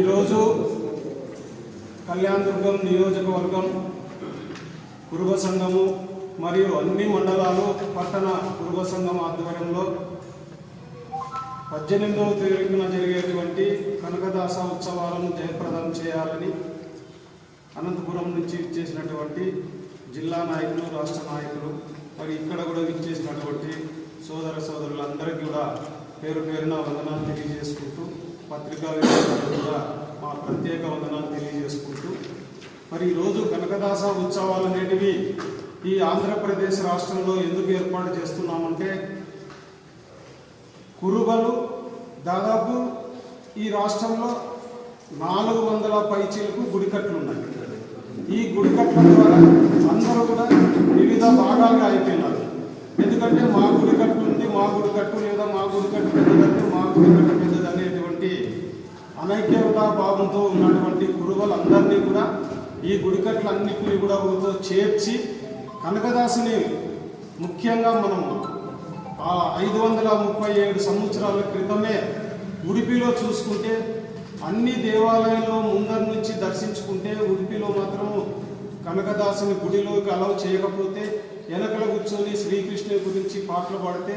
ఈరోజు కళ్యాణదుర్గం నియోజకవర్గం కురుబ సంఘము మరియు అన్ని మండలాలు పట్టణ కురుబ సంఘం ఆధ్వర్యంలో పద్దెనిమిదవ తేదీన జరిగేటువంటి కనకదాస ఉత్సవాలను జయప్రదం చేయాలని అనంతపురం నుంచి ఇచ్చేసినటువంటి జిల్లా నాయకులు రాష్ట్ర నాయకులు మరి ఇక్కడ కూడా ఇచ్చేసినటువంటి సోదర సోదరులందరికీ కూడా పేరు పేరున వందనాలు తెలియజేసుకుంటూ పత్రికా కూడా మా ప్రత్యేక వందనాలు తెలియజేసుకుంటూ మరి ఈరోజు కనకదాస ఉత్సవాలు అనేటివి ఈ ఆంధ్రప్రదేశ్ రాష్ట్రంలో ఎందుకు ఏర్పాటు చేస్తున్నామంటే కురుబలు దాదాపు ఈ రాష్ట్రంలో నాలుగు వందల పైచీలకు గుడికట్లు ఉన్నాయి ఈ గుడికట్ల ద్వారా అందరూ కూడా వివిధ భాగాలుగా అయిపోయినారు. ఎందుకంటే మా గుడికట్టు ఉంది మా గుడికట్టు లేదా మా గుడికట్టు పెద్దదంటే మా గుడికట్టు అనైక్యతా భావంతో ఉన్నటువంటి కురువలందరినీ కూడా ఈ గుడికట్లన్నింటినీ కూడా చేర్చి కనకదాసుని ముఖ్యంగా మనం ఆ ఐదు వందల ముప్పై ఏడు సంవత్సరాల క్రితమే ఉడిపిలో చూసుకుంటే అన్ని దేవాలయాల్లో ముందర నుంచి దర్శించుకుంటే ఉడిపిలో మాత్రం కనకదాసుని గుడిలోకి అలౌ చేయకపోతే వెనకల కూర్చొని శ్రీకృష్ణుని గురించి పాటలు పాడితే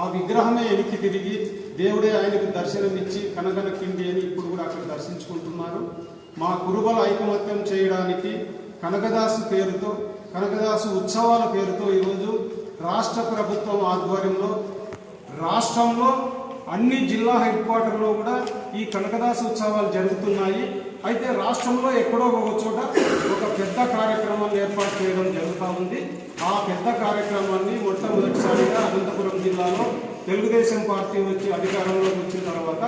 ఆ విగ్రహమే వెనక్కి తిరిగి దేవుడే ఆయనకు దర్శనమిచ్చి కనకన కిండి అని ఇప్పుడు కూడా అక్కడ దర్శించుకుంటున్నారు. మా కురుబల ఐకమత్యం చేయడానికి కనకదాసు పేరుతో కనకదాసు ఉత్సవాల పేరుతో ఈరోజు రాష్ట్ర ప్రభుత్వం ఆధ్వర్యంలో రాష్ట్రంలో అన్ని జిల్లా హెడ్ క్వార్టర్లో కూడా ఈ కనకదాసు ఉత్సవాలు జరుగుతున్నాయి. అయితే రాష్ట్రంలో ఎక్కడో ఒక చోట ఒక పెద్ద కార్యక్రమాన్ని ఏర్పాటు చేయడం జరుగుతూ ఉంది. ఆ పెద్ద కార్యక్రమాన్ని మొట్టమొదటిసారిగా అనంతపురం జిల్లాలో తెలుగుదేశం పార్టీ వచ్చి అధికారంలోకి వచ్చిన తర్వాత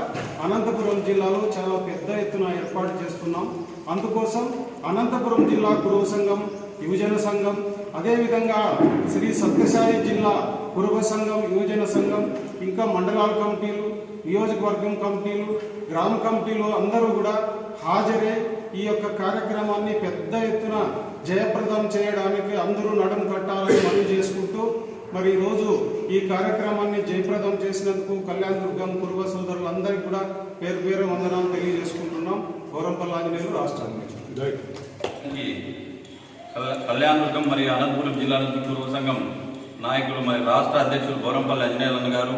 అనంతపురం జిల్లాలో చాలా పెద్ద ఎత్తున ఏర్పాటు చేస్తున్నాం. అందుకోసం అనంతపురం జిల్లా గృహ సంఘం యువజన సంఘం అదేవిధంగా శ్రీ సత్యసాయి జిల్లా కురువ సంఘం యువజన సంఘం ఇంకా మండలాల కమిటీలు నియోజకవర్గం కమిటీలు గ్రామ కమిటీలు అందరూ కూడా హాజరై ఈ యొక్క కార్యక్రమాన్ని పెద్ద ఎత్తున జయప్రదం చేయడానికి అందరూ నడుం కట్టాలని మనవి చేసుకుంటూ మరి ఈరోజు ఈ కార్యక్రమాన్ని జయప్రదం చేసినందుకు కళ్యాణ దుర్గం కురుబ సోదరులందరికీ కూడా పేరు పేరు వందనాలు తెలియజేసుకుంటున్నాం. గౌరంపల్లి ఆంజనేయులు రాష్ట్ర అధ్యక్షుడు ఈ కల్- కళ్యాణదుర్గం మరియు అనంతపురం జిల్లా నుంచి పూర్వ సంఘం నాయకులు మరి రాష్ట్ర అధ్యక్షులు బోరంపల్లి అంజనేయులన్న గారు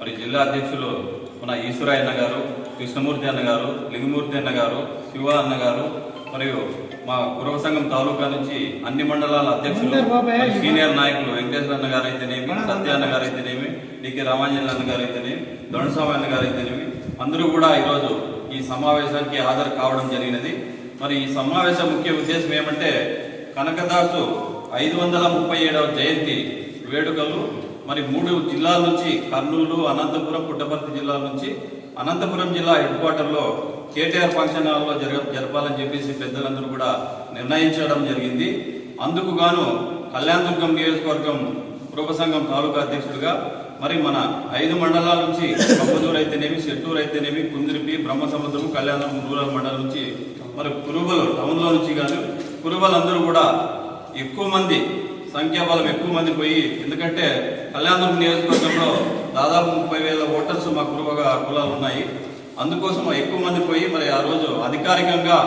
మరి జిల్లా అధ్యక్షులు మన ఈశ్వరాయన్న గారు కృష్ణమూర్తి అన్న గారు లింగమూర్తి అన్న గారు శివ అన్న గారు మరియు మా కురవ సంఘం తాలూకా నుంచి అన్ని మండలాల అధ్యక్షులు సీనియర్ నాయకులు వెంకటేశ్వర అన్న గారు అయితేనేమి సత్య అన్న గారు అయితేనేమి డికే రామాంజన్ అన్న గారు అయితేనేమి దొండస్వామి అన్న గారు అయితేనేమి అందరూ కూడా ఈరోజు ఈ సమావేశానికి హాజరు కావడం జరిగినది. మరి ఈ సమావేశం ముఖ్య ఉద్దేశం ఏమంటే కనకదాసు ఐదు వందల ముప్పై ఏడవ జయంతి వేడుకలు మరి మూడు జిల్లాల నుంచి కర్నూలు అనంతపురం పుట్టపర్తి జిల్లాల నుంచి అనంతపురం జిల్లా హెడ్ క్వార్టర్లో కేటీఆర్ ఫంక్షన్ హాల్లో జరగ జరపాలని చెప్పేసి పెద్దలందరూ కూడా నిర్ణయించడం జరిగింది. అందుకు గాను కళ్యాణదుర్గం నియోజకవర్గం గృహ సంఘం తాలూకా అధ్యక్షుడిగా మరి మన ఐదు మండలాల నుంచి కంపదూరు అయితేనేమి చెట్టూరు అయితేనేమి కుందిరిపి బ్రహ్మసముద్రం కళ్యాణం రూరల్ మండలం నుంచి మరి కురుబలు టౌన్లో నుంచి కానీ కురుబలందరూ కూడా ఎక్కువ మంది సంఖ్యాబలం ఎక్కువ మంది పోయి ఎందుకంటే కళ్యాణదుర్గం నియోజకవర్గంలో దాదాపు ముప్పై వేల ఓటర్స్ మా కురుబగా కులాలు ఉన్నాయి. అందుకోసం ఎక్కువ మంది పోయి మరి ఆ రోజు అధికారికంగా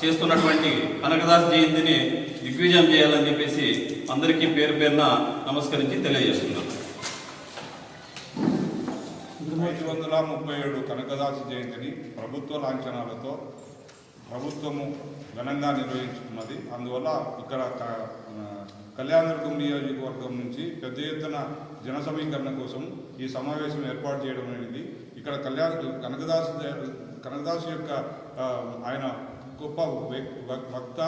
చేస్తున్నటువంటి కనకదాస్ జయంతిని దిగ్విజయం చేయాలని చెప్పేసి అందరికీ పేరు పేరున నమస్కరించి తెలియజేస్తున్నాను ఐదు వందల ముప్పై ఏడు కనకదాసు జయంతిని ప్రభుత్వ లాంఛనాలతో ప్రభుత్వము ఘనంగా నిర్వహించుకున్నది అందువల్ల ఇక్కడ క- కళ్యాణదుర్గం నియోజకవర్గం నుంచి పెద్ద ఎత్తున జన సమీకరణ కోసం ఈ సమావేశం ఏర్పాటు చేయడం అనేది ఇక్కడ కళ్యాణ కనకదాసు కనకదాస్ కనకదాసు యొక్క ఆయన గొప్ప వక్త.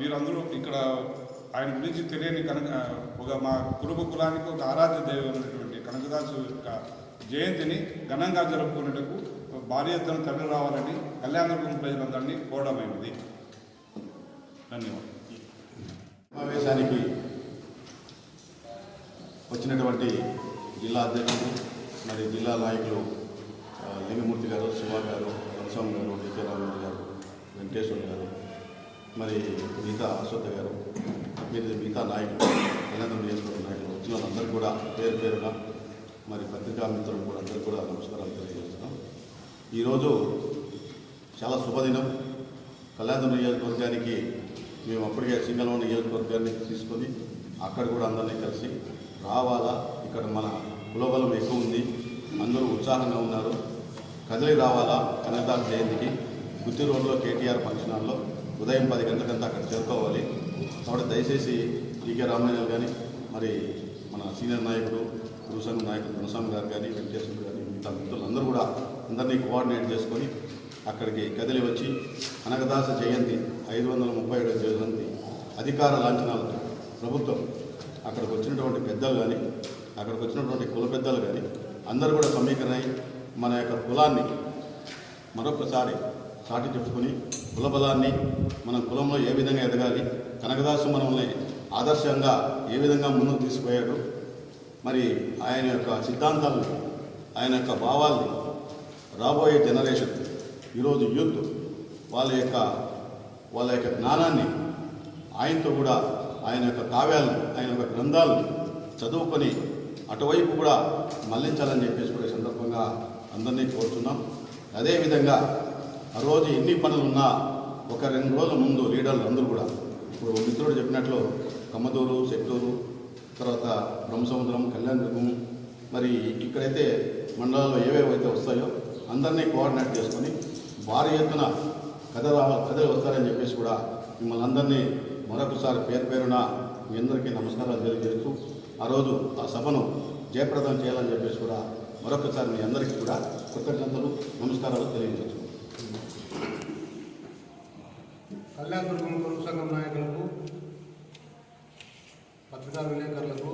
మీరందరూ ఇక్కడ ఆయన గురించి తెలియని కనక ఒక మా కురుబ కులానికి ఒక ఆరాధ్య దైవం అనేటువంటి కనకదాసు యొక్క జయంతిని ఘనంగా జరుపుకునేటకు భారీ ఎత్తున తరలి రావాలని కళ్యాణదుర్గం ప్రజలందరినీ కోరడమైనది. ధన్యవాదాలు. సమావేశానికి వచ్చినటువంటి జిల్లా అధ్యక్షులు మరి జిల్లా నాయకులు లింగమూర్తి గారు శివ గారు నరసింహ గారు డికే రామరెడ్డి గారు వెంకటేశ్వర గారు మరి మిగతా అశ్వత్థ గారు మీరు మిగతా నాయకులు కళ్యాణం నియోజకవర్గ నాయకులు వచ్చిన వాళ్ళందరూ కూడా పేరు పేరుగా మరి పత్రికా మిత్రులు కూడా అందరూ కూడా నమస్కారాలు తెలియజేస్తున్నాం. ఈరోజు చాలా శుభదినం. కళ్యాణం నియోజకవర్గానికి మేము అప్పటికే సింగళం నియోజకవర్గాన్ని తీసుకొని అక్కడ కూడా అందరినీ కలిసి రావాలా ఇక్కడ మన కులబలం ఎక్కువ ఉంది అందరూ ఉత్సాహంగా ఉన్నారు. కదిలి రావాలా కనకదాస్ జయంతికి గుత్తి రోడ్లో కేటీఆర్ ఫంక్షన్ హాల్లో ఉదయం పది గంటలకంతా అక్కడ చేరుకోవాలి. కాబట్టి దయచేసి ఈకే రామనాయలు కానీ మరి మన సీనియర్ నాయకుడు గురుసంఘ నాయకుడు గుణస్వామి గారు కానీ వెంకటేశ్వర కానీ మిగతా మిత్రులు అందరూ కూడా అందరినీ కోఆర్డినేట్ చేసుకొని అక్కడికి కదిలి వచ్చి కనకదాస జయంతి ఐదు వందల ముప్పై ఏడు జయంతి అధికార లాంఛనాలతో ప్రభుత్వం అక్కడికి వచ్చినటువంటి పెద్దలు కానీ అక్కడికి వచ్చినటువంటి కుల పెద్దలు కానీ అందరూ కూడా సమీకరణై మన యొక్క కులాన్ని మరొకసారి సాటి చెప్పుకొని కుల బలాన్ని మన కులంలో ఏ విధంగా ఎదగాలి కనకదాసు మనల్ని ఆదర్శంగా ఏ విధంగా ముందుకు తీసుకుపోయాడు మరి ఆయన యొక్క సిద్ధాంతాలను ఆయన యొక్క భావాల్ని రాబోయే జనరేషన్ ఈరోజు యూత్ వాళ్ళ యొక్క వాళ్ళ యొక్క జ్ఞానాన్ని ఆయనతో కూడా ఆయన యొక్క కావ్యాలను ఆయన యొక్క గ్రంథాలను చదువుకొని అటువైపు కూడా మళ్ళించాలని చెప్పేసి కూడా సందర్భంగా అందరినీ కోరుతున్నాం అదేవిధంగా ఆ రోజు ఎన్ని పనులున్నా ఒక రెండు రోజుల ముందు లీడర్లు అందరూ కూడా ఇప్పుడు మిత్రుడు చెప్పినట్లు కమ్మదూరు చెట్టూరు తర్వాత బ్రహ్మసముద్రం కళ్యాణదుర్గం మరి ఇక్కడైతే మండలాల్లో ఏవేవైతే వస్తాయో అందరినీ కోఆర్డినేట్ చేసుకొని భారీ ఎత్తున కథ కథలు వస్తారని చెప్పేసి కూడా మిమ్మల్ని అందరినీ మరొకసారి పేరు పేరున మీ అందరికీ నమస్కారాలు తెలియజేస్తూ ఆ రోజు ఆ సభను జయప్రదం చేయాలని చెప్పేసి కూడా మరొకసారి మీ అందరికీ కూడా కృతజ్ఞతలు నమస్కారాలు తెలియజేస్తూ. కళ్యాణదుర్గం కుటుంబ సంఘం నాయకులకు పత్రికా విలేకరులకు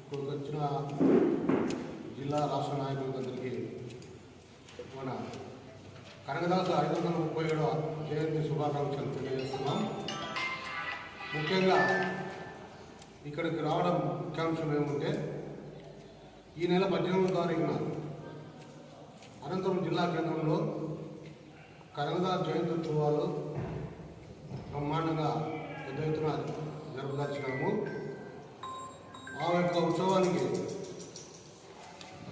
ఇక్కడికి వచ్చిన జిల్లా రాష్ట్ర నాయకులందరికీ మన కనకదాసు ఐదు వందల ముప్పై ఏడవ జయంతి శుభాకాంక్షలు తెలియజేస్తున్నాం. ముఖ్యంగా ఇక్కడికి రావడం ముఖ్యాంశం ఏముంటే ఈ నెల పద్దెనిమిదో తారీఖున అనంతపురం జిల్లా కేంద్రంలో కనకదాస్ జయంతి ఉత్సవాలు బ్రహ్మాండంగా పెద్ద ఎత్తున జరపదలిచినాము. ఆ యొక్క ఉత్సవానికి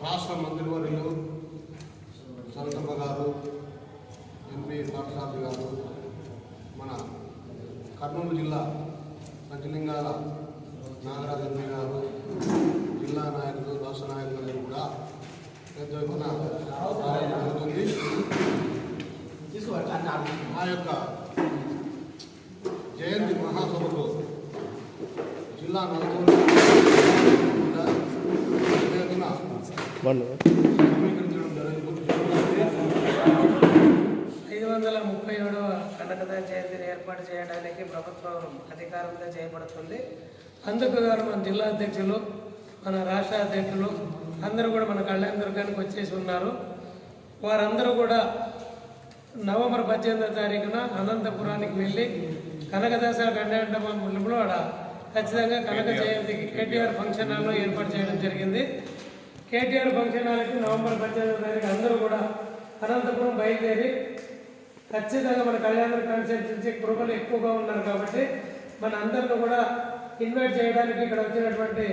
రాష్ట్ర మంత్రివర్యులు సంతమ్మ గారు ఎంపీ పాఠశాల గారు మన కర్నూలు జిల్లా పంచలింగాల నాగరాజు ఎంపీ గారు జిల్లా నాయకులు రాష్ట్ర నాయకులందరూ కూడా పెద్ద జరుగుతుంది. ఆ యొక్క జయంతి మహాసభకు జిల్లా నలుగురు కూడా ఏర్పాటు చేయడానికి ప్రభుత్వం అధికారంతో చేయబడుతుంది. అందుకు గాను మన జిల్లా అధ్యక్షులు మన రాష్ట్ర అధ్యక్షులు అందరూ కూడా మన కళ్యాణ దుర్గానికి వచ్చేసి ఉన్నారు. వారందరూ కూడా నవంబర్ పద్దెనిమిదో తారీఖున అనంతపురానికి వెళ్ళి కనకదాస కళ్యాణ మండపంలో ఆడ ఖచ్చితంగా కనక జయంతికి కేటీఆర్ ఫంక్షన్ హాల్లో ఏర్పాటు చేయడం జరిగింది. కేటీఆర్ ఫంక్షన్ హాల్కి నవంబర్ పద్దెనిమిదో తారీఖు అందరూ కూడా అనంతపురం బయలుదేరి ఖచ్చితంగా మన కళ్యాణ కాన్స్టిట్యూన్సీ కృపలు ఎక్కువగా ఉన్నారు కాబట్టి మన అందరిని కూడా ఇన్వైట్ చేయడానికి ఇక్కడ వచ్చినటువంటి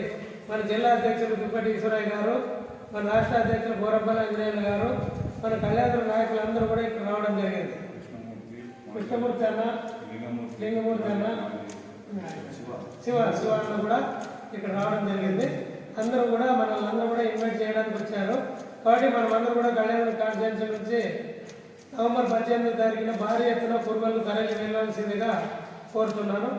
మన జిల్లా అధ్యక్షులు దుప్పటి ఈశ్వరయ్య గారు మన రాష్ట్ర అధ్యక్షులు బోరపల్లి ఆంజనేయులు గారు మన కళ్యాణ నాయకులందరూ కూడా ఇక్కడ రావడం జరిగింది. కృష్ణమూర్తి అన్న లింగమూర్తి అన్న శివ శివ అన్న కూడా ఇక్కడ రావడం జరిగింది. అందరూ కూడా మనల్ని అందరూ కూడా ఇన్వైట్ చేయడానికి వచ్చారు. కాబట్టి మనం అందరూ కూడా కళ్యాణ కాన్ఫరెన్స్ నుంచి నవంబర్ పద్దెనిమిది తారీఖున భారీ ఎత్తున కురుమలు తరలి వెళ్ళాల్సిందిగా కోరుతున్నాను.